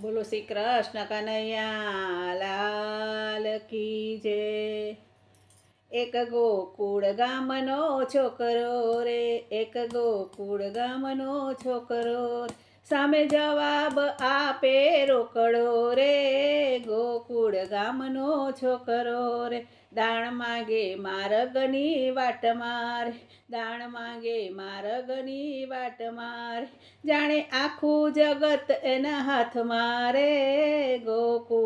બોલો શ્રી કૃષ્ણ કનૈયા, લાલ કી જે એક ગોકુળ ગામનો છોકરો રે, એક ગોકુળ ગામનો છોકરો સામે જવાબ આપે, રોકડો રે, ગોકુળ ગામનો છોકરો રે. દાણ માગે મારગની વાટ મારે, દાણ માગે મારગની વાટ મારે. જાણે આખું જગત એના હાથ મારે રે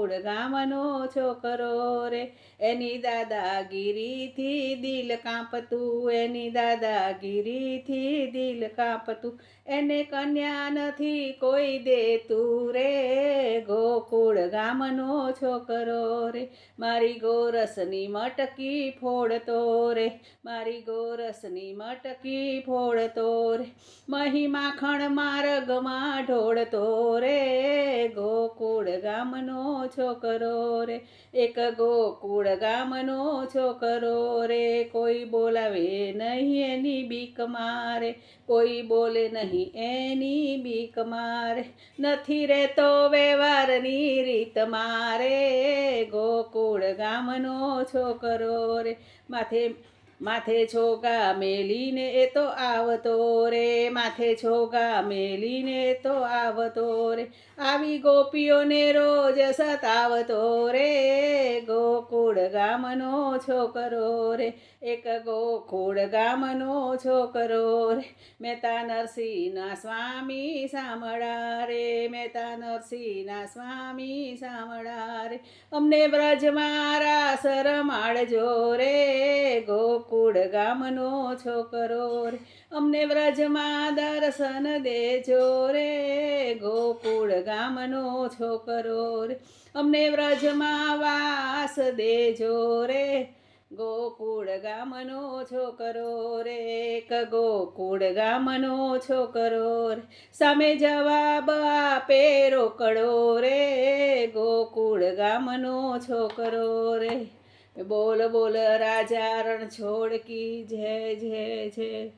ગોકુળ ગામનો છોકરો રે. એની દાદાગીરીથી દિલ કાંપતું, એની દાદાગીરીથી દિલ કાંપતું. એને કન્યા નથી કોઈ દેતું રે. ગોકુળ ગામનો છોકરો રે. મારી ગોરસની મટકી ફોડતો રે. મારી ગોરસની મટકી ફોડતો રે. મહી માખણ માર્ગમાં ઢોળતો રે. ગોકુળ ગામનો છોકરો રે, એક ગોકુળ ગામનો છોકરો રે, કોઈ બોલાવે નહીં એની બીક મારે, કોઈ બોલે નહીં એની બીક મારે, નથી રહેતો વ્યવહારની રીત મારે, ગોકુળ ગામનો છોકરો રે, માથે માથે છોગા મેલીને એ તો આવતો રે, માથે છોગા મેલીને તો આવતો રે. આવી ગોપીઓને રોજ સતાવતો રે, ગોકુળ ગામનો છોકરો રે. એક ગોકુળ ગામનો છોકરો રે. મહેતા નરસિંહના સ્વામી સાંભળા રે મહેતા નરસિંહના સ્વામી સાંભળા રે. અમને બ્રજમાં રાસ રમાડજો રે, ગોકુળ ગામનો છોકરો રે. અમને વ્રજમાં દર્શન દેજો રે. ગોકુળ ગામનો છોકરો રે. અમને વ્રજમાં વાસ દેજો રે. ગોકુળ ગામનો છોકરો રે. એક ગોકુળ ગામનો છોકરો રે. સામે જવાબ આપે રોકડો રે. ગોકુળ ગામનો છોકરો રે. બોલ બોલ રાજા રણછોડ કી જય જય જય.